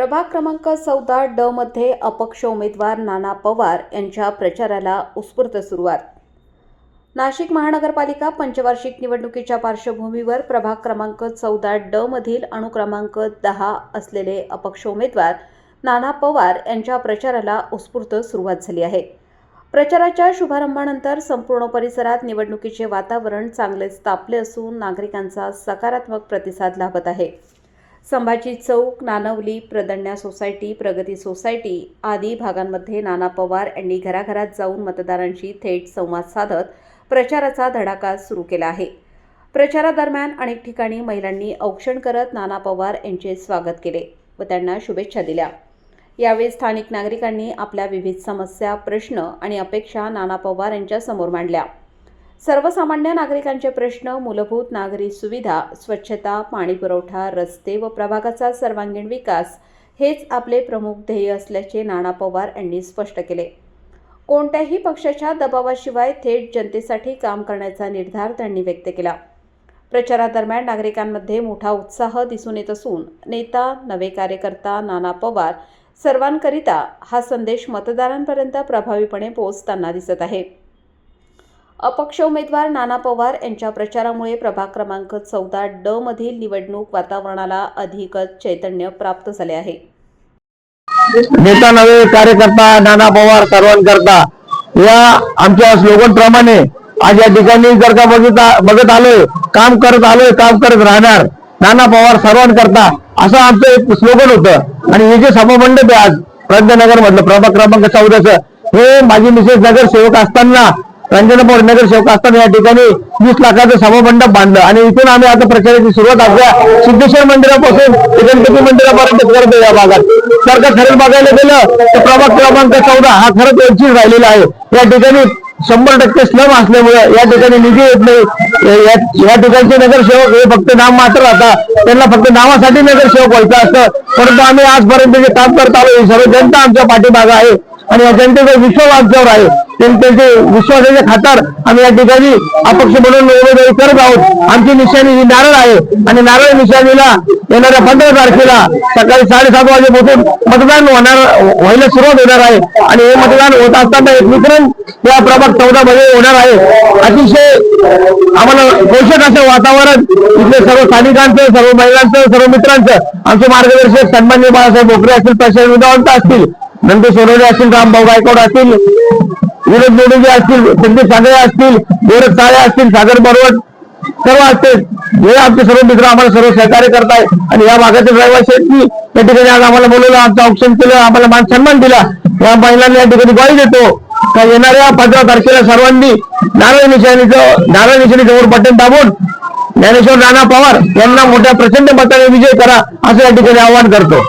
प्रभाग क्रमांक चौदा ड मध्ये अपक्ष उमेदवार नाना पवार यांच्या प्रचाराला उत्स्फूर्त सुरुवात. नाशिक महानगरपालिका पंचवार्षिक निवडणुकीच्या पार्श्वभूमीवर प्रभाग क्रमांक चौदा ड मधील अणुक्रमांक दहा असलेले अपक्ष उमेदवार नाना पवार यांच्या प्रचाराला उत्स्फूर्त सुरुवात झाली आहे. प्रचाराच्या शुभारंभानंतर संपूर्ण परिसरात निवडणुकीचे वातावरण चांगलेच तापले असून नागरिकांचा सकारात्मक प्रतिसाद लाभत आहे. संभाजी चौक नानवली प्रदण्या सोसायटी प्रगती सोसायटी आदी भागांमध्ये नाना पवार यांनी घराघरात जाऊन मतदारांशी थेट संवाद साधत प्रचाराचा धडाका सुरू केला आहे. प्रचारादरम्यान अनेक ठिकाणी महिलांनी औक्षण करत नाना पवार यांचे स्वागत केले व त्यांना शुभेच्छा दिल्या. यावेळी स्थानिक नागरिकांनी आपल्या विविध समस्या प्रश्न आणि अपेक्षा नाना पवार यांच्यासमोर मांडल्या. सर्वसामान्य नागरिकांचे प्रश्न मूलभूत नागरी सुविधा स्वच्छता पाणीपुरवठा रस्ते व प्रभागाचा सर्वांगीण विकास हेच आपले प्रमुख ध्येय असल्याचे नाना पवार यांनी स्पष्ट केले. कोणत्याही पक्षाच्या दबावाशिवाय थेट जनतेसाठी काम करण्याचा निर्धार त्यांनी व्यक्त केला. प्रचारादरम्यान नागरिकांमध्ये मोठा उत्साह दिसून येत असून नेता नवे कार्यकर्ता नाना पवार सर्वांकरिता हा संदेश मतदारांपर्यंत प्रभावीपणे पोहोचताना दिसत आहे. अपक्ष उमेदवार नाना पवार यांच्या प्रचारामुळे प्रभाग क्रमांक चौदा ड मधील निवडणूक वातावरणाला अधिकच चैतन्य प्राप्त झाले आहे. नेता नवे कार्यकर्ता नाना पवार सर्वांकरता. या आमच्या स्लोगन प्रमाणे आज या ठिकाणी जर का बघत बघत आलोय काम करत आलोय काम करत राहणार नाना पवार सर्वांकरता. असं आमचं एक स्लोगन होतं. आणि हे जे सभामंडप आहे आज प्रज्ञानगर मधलं प्रभाग क्रमांक चौदाचं हे माझी मिसेस नगरसेवक असताना रंजनपूर नगरसेवक असताना या ठिकाणी वीस लाखाचं सभामंडप बांधलं. आणि इथून आम्ही आता प्रचाराची सुरुवात आपल्या सिद्धेश्वर मंदिरापासून ते गणपती मंदिरापर्यंत करतो या भागात. तर का खरं बघायला गेलं तर प्रभाग क्रमांक चौदा हा खरंच वंचित राहिलेला आहे. या ठिकाणी शंभर टक्के स्लम असल्यामुळे या ठिकाणी निधी येत नाही. या- ठिकाणचे नगरसेवक हे फक्त नाम मात्र राहतात त्यांना फक्त नावासाठी नगरसेवक व्हायचं असतं. परंतु आम्ही आजपर्यंत जे काम करत आलो ही सर्व जनता आमच्या पाठीमागं आहे. आणि या जनतेचा विश्वास आमच्यावर आहे. त्यांचे विश्वासाच्या खातर आम्ही या ठिकाणी अपक्ष म्हणून उमेदवारी करत आहोत. आमची निशाणी ही नारळ आहे. आणि नारळ निशाणीला येणाऱ्या पंधरा तारखेला सकाळी साडेसात वाजेपासून मतदान होणार व्हायला सुरुवात होणार आहे. आणि हे मतदान होत असताना एक विक्रम या प्रभाग चौदा मध्ये होणार आहे. अतिशय आम्हाला पोषक असं वातावरण इथले सर्व स्थानिकांचं सर्व महिलांचं सर्व मित्रांचं. आमचे मार्गदर्शक सन्मान्य बाळासाहेब भोकरे असतील प्रशांत विधावंत असतील नंदू सोनवणे असतील रामभाऊ गायकवाड असतील विनोद मोडीजी असतील संदीप सागरे असतील गोरख साळे असतील सागर बरोबर सर्व असतील. हे आमचे सर्व मित्र आम्हाला सर्व सहकार्य करताय. आणि या भागातील रहिवासी आहेत त्या ठिकाणी आज आम्हाला बोलवलं आमचं ऑप्शन केलं आम्हाला मान सन्मान दिला. या महिलांना या ठिकाणी ग्वाही देतो. का येणाऱ्या पंधरा तारखेला सर्वांनी नारायण निशाणीचं नारायण निशाणीजवळ बटन दाबून ज्ञानेश्वर नाना पवार यांना मोठ्या प्रचंड मताने विजय करा असं या ठिकाणी आवाहन करतो.